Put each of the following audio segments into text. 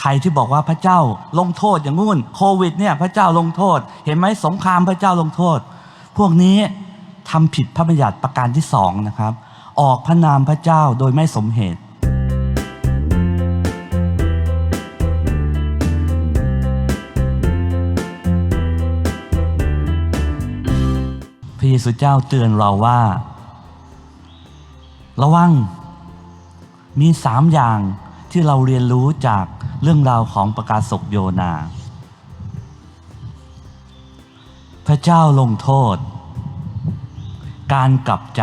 ใครที่บอกว่าพระเจ้าลงโทษอย่างงู้นโควิดเนี่ยพระเจ้าลงโทษ เห็นไหมสงครามพระเจ้าลงโทษ พวกนี้ทำผิดพระบัญญัติประการที่สองนะครับ ออกพระนามพระเจ้าโดยไม่สมเหตุพระเยซูเจ้าเตือนเราว่า ระวังมีสามอย่างที่เราเรียนรู้จาก เรื่องราวของประกาศกโยนา พระเจ้าลงโทษ การกลับใจ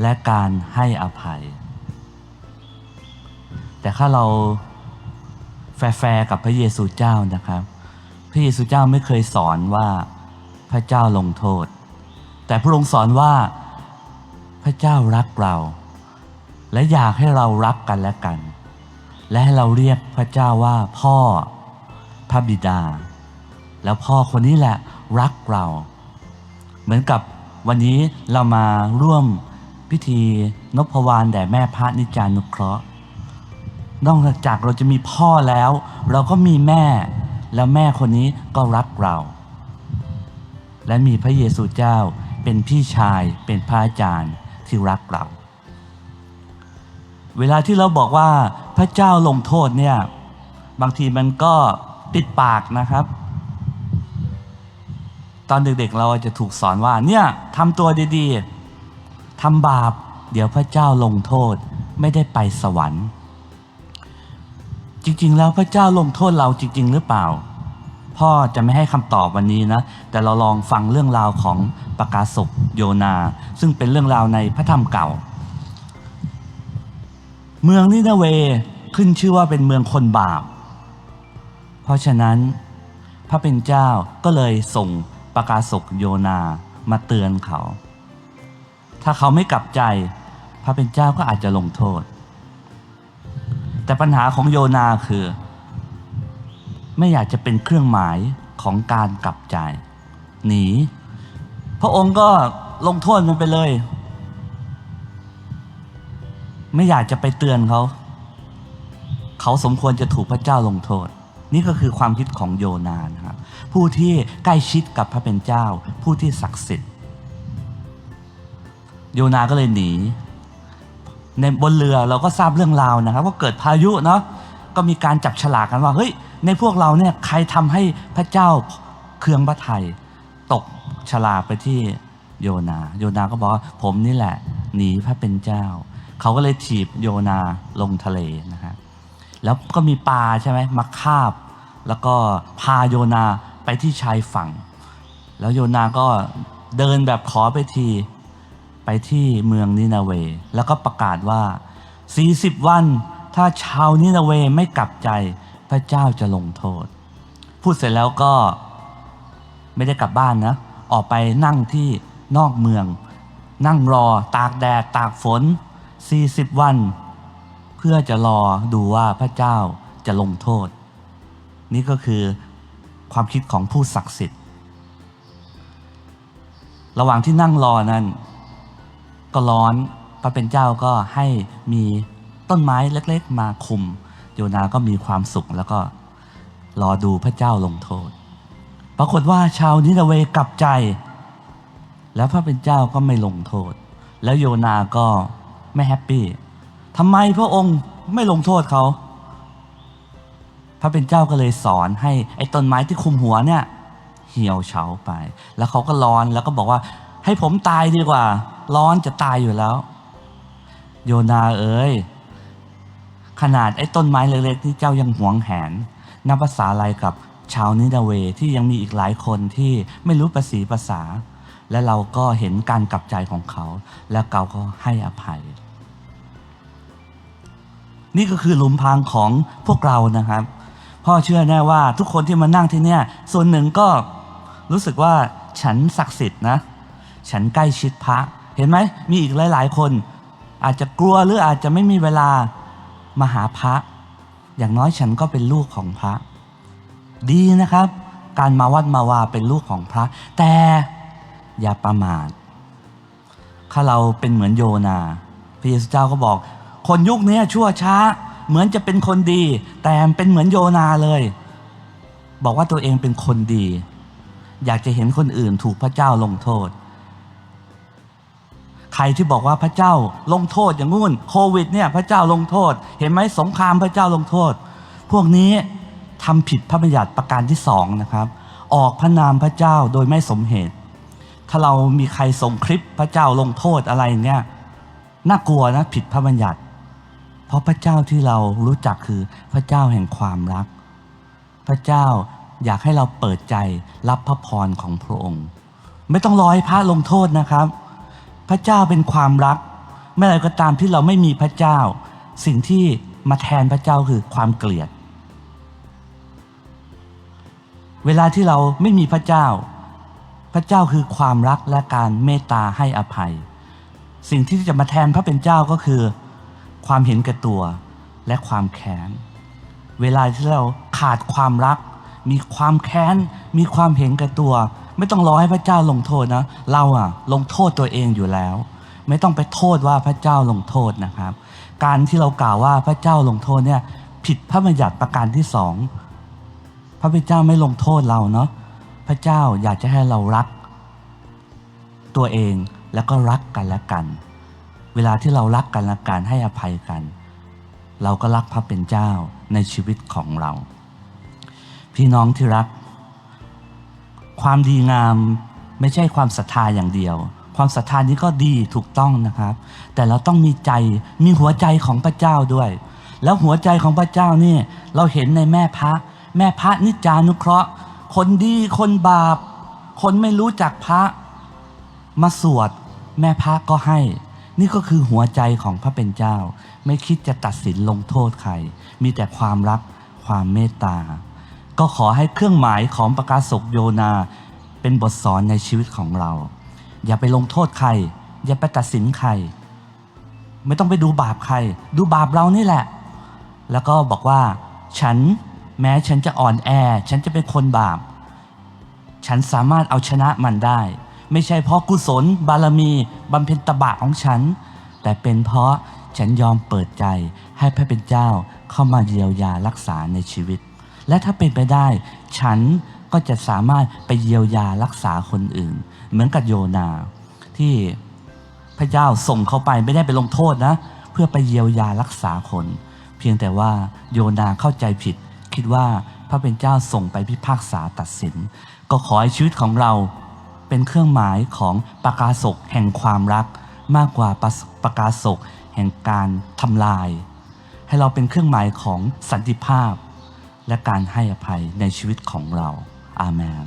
และการให้อภัย แต่ถ้าเราแฟร์กับพระเยซูเจ้านะครับ พระเยซูเจ้าไม่เคยสอนว่าพระเจ้าลงโทษ แต่พระองค์สอนว่าพระเจ้ารักเรา และอยากให้เรารักกันและกัน และให้เราเรียกพระเจ้าว่าพ่อพระบิดา แล้วพ่อคนนี้แหละรักเรา เหมือนกับวันนี้เรามาร่วมพิธีนพวานแด่แม่พระนิจานุเคราะห์นอกจากเราจะมีพ่อแล้ว เราก็มีแม่ แล้วแม่คนนี้ก็รักเรา และมีพระเยซูเจ้าเป็นพี่ชายเป็นพระอาจารย์ที่รักเรา เวลาที่เราบอกว่า พระเจ้าลงโทษเนี่ย บางทีมันก็ติดปากนะครับ ตอนเด็กๆเราจะถูกสอนว่าเนี่ยทำตัวดีๆทำบาป เดี๋ยวพระเจ้าลงโทษไม่ได้ไปสวรรค์ จริงๆ แล้วพระเจ้าลงโทษเราจริง ๆ หรือเปล่า พ่อจะไม่ให้คำตอบวันนี้นะ แต่เราลองฟังเรื่องราวของประกาศกโยนา ซึ่งเป็นเรื่องราวในพระธรรมเก่า เมืองนินาเวขึ้นชื่อว่าเป็นเมืองคนบาป เพราะฉะนั้น พระเป็นเจ้าก็เลยส่งประกาศกโยนามาเตือนเขา ถ้าเขาไม่กลับใจ พระเป็นเจ้าก็อาจจะลงโทษ แต่ปัญหาของโยนาคือ ไม่อยากจะเป็นเครื่องหมายของการกลับใจ หนี พระองค์ก็ลงโทษมันไปเลย ไม่อยากจะไปเตือนเขา เขาสมควรจะถูกพระเจ้าลงโทษ นี่ก็คือความคิดของโยนานะครับผู้ที่ใกล้ชิดกับพระเป็นเจ้า ผู้ที่ศักดิ์สิทธิ์ โยนาก็เลยหนี ในบนเรือเราก็ทราบเรื่องราวนะครับ ว่าเกิดพายุเนาะก็มีการจับฉลากกันว่าเฮ้ยในพวกเราเนี่ยใครทำให้พระเจ้าเคืองพระไทยตกฉลากไปที่โยนา โยนาก็บอกว่าผมนี่แหละ หนีพระเป็นเจ้า เขาก็เลยถีบโยนาลงทะเลนะฮะแล้วก็มีปลาใช่ไหมมาคาบ แล้วก็พาโยนาไปที่ชายฝั่ง แล้วโยนาก็เดินแบบขอไปทีไปที่เมืองนินาเว แล้วก็ประกาศว่า 40 วันถ้าชาวนินาเวไม่กลับใจพระเจ้าจะลงโทษ พูดเสร็จแล้วก็ไม่ได้กลับบ้านนะ ออกไปนั่งที่นอกเมือง นั่งรอตากแดดตากฝน 40 วัน เพื่อจะรอดูว่าพระเจ้าจะลงโทษ นี่ก็คือความคิดของผู้ศักดิ์สิทธิ์ ระหว่างที่นั่งรอนั้น ก็ร้อนพระเป็นเจ้าก็ให้มีต้นไม้เล็กๆ มาคุม โยนาก็มีความสุขแล้วก็รอดูพระเจ้าลงโทษ ปรากฏว่าชาวนินาเวกลับใจ แล้วพระเป็นเจ้าก็ไม่ลงโทษ แล้วโยนาก็ ไม่แฮปปี้ทำไมพระองค์ไม่ลงโทษเขา พระเป็นเจ้าก็เลยสอนให้ไอ้ต้นไม้ที่คุมหัวเนี่ย เหี่ยวเฉาไป แล้วเขาก็ร้อนแล้วก็บอกว่า ให้ผมตายดีกว่า ร้อนจะตายอยู่แล้ว โยนาเอ๋ยขนาดไอ้ต้นไม้เล็กๆที่เจ้ายังหวงแหนนับภาษาอะไรกับชาวนินาเวที่ยังมีอีกหลายคนที่ไม่รู้ภาษีภาษา และเราก็เห็นการกลับใจของเขา แล้วเขาก็ให้อภัย นี่ก็คือหลุมพรางของพวกเรานะครับ พ่อเชื่อแน่ว่าทุกคนที่มานั่งที่เนี่ย ส่วนหนึ่งก็รู้สึกว่าฉันศักดิ์สิทธิ์นะ ฉันใกล้ชิดพระ เห็นไหมมีอีกหลาย ๆ คน อาจจะกลัวหรืออาจจะไม่มีเวลามาหาพระ อย่างน้อยฉันก็เป็นลูกของพระ ดีนะครับ การมาวัดมาวาเป็นลูกของพระ แต่อย่าประมาทถ้าเราเป็นเหมือนโยนา พระเยซูเจ้าก็บอก คนยุคนี้ชั่วช้า เหมือนจะเป็นคนดี แต่เป็นเหมือนโยนาเลย บอกว่าตัวเองเป็นคนดี อยากจะเห็นคนอื่นถูกพระเจ้าลงโทษ ใครที่บอกว่าพระเจ้าลงโทษอย่างงู้นโควิดเนี่ยพระเจ้าลงโทษ เห็นไหมสงครามพระเจ้าลงโทษ พวกนี้ทำผิดพระบัญญัติประการที่สองนะครับ ออกพระนามพระเจ้าโดยไม่สมเหตุ ถ้าเรามีใครส่งคลิปพระเจ้าลงโทษอะไรเนี่ยน่ากลัวนะผิดพระบัญญัติ ราะพระเจ้าที่เรารู้จักคือพระเจ้าแห่งความรัก พระเจ้าอยากให้เราเปิดใจรับพระพรของพระองค์ ไม่ต้องรอให้พระลงโทษนะครับ พระเจ้าเป็นความรักเมื่อไรก็ตามที่เราไม่มีพระเจ้า สิ่งที่มาแทนพระเจ้าคือความเกลียด เวลาที่เราไม่มีพระเจ้า พระเจ้าคือความรักและการเมตตาให้อภัย สิ่งที่จะมาแทนพระเป็นเจ้าก็คือ ความเห็นแก่ตัวและความแค้น เวลาที่เราขาดความรัก มีความแค้น มีความเห็นแก่ตัว ไม่ต้องรอให้พระเจ้าลงโทษนะ เราอะลงโทษตัวเองอยู่แล้ว ไม่ต้องไปโทษว่าพระเจ้าลงโทษนะครับ การที่เรากล่าวว่าพระเจ้าลงโทษเนี่ยผิดพระบัญญัติประการที่สองพระพเจ้าไม่ลงโทษเราเนาะพระเจ้าอยากจะให้เรารัก ตัวเองแล้วก็รักกันและกัน เวลาที่เรารักกันและกันให้อภัยกัน เราก็รักพระเป็นเจ้าในชีวิตของเรา พี่น้องที่รัก ความดีงามไม่ใช่ความศรัทธาอย่างเดียว ความศรัทธานี้ก็ดีถูกต้องนะครับ แต่เราต้องมีใจมีหัวใจของพระเจ้าด้วย แล้วหัวใจของพระเจ้านี่เราเห็นในแม่พระ แม่พระนิจจานุเคราะห์ คนดีคนบาป คนไม่รู้จักพระมาสวดแม่พระก็ให้ นี่ก็คือหัวใจของพระเป็นเจ้า ไม่คิดจะตัดสินลงโทษใคร มีแต่ความรักความเมตตา ก็ขอให้เครื่องหมายของประกาศกโยนา เป็นบทสอนในชีวิตของเรา อย่าไปลงโทษใคร อย่าไปตัดสินใคร ไม่ต้องไปดูบาปใคร ดูบาปเรานี่แหละ แล้วก็บอกว่า ฉันแม้ฉันจะอ่อนแอ ฉันจะเป็นคนบาป ฉันสามารถเอาชนะมันได้ ไม่ใช่เพราะกุศลบารมีบำเพ็ญตบะของฉัน แต่เป็นเพราะฉันยอมเปิดใจให้พระเป็นเจ้าเข้ามาเยียวยารักษาในชีวิต และถ้าเป็นไปได้ ฉันก็จะสามารถไปเยียวยารักษาคนอื่น เหมือนกับโยนาที่พระเจ้าส่งเขาไปไม่ได้ไปลงโทษนะ เพื่อไปเยียวยารักษาคน เพียงแต่ว่าโยนาเข้าใจผิด คิดว่าพระเป็นเจ้าส่งไปพิพากษาตัดสิน ก็ขอให้ชีวิตของเรา เป็นเครื่องหมายของประกาศกแห่งความรัก มากกว่าประประกาศกแห่งการทำลาย ให้เราเป็นเครื่องหมายของสันติภาพ และการให้อภัยในชีวิตของเรา อาเมน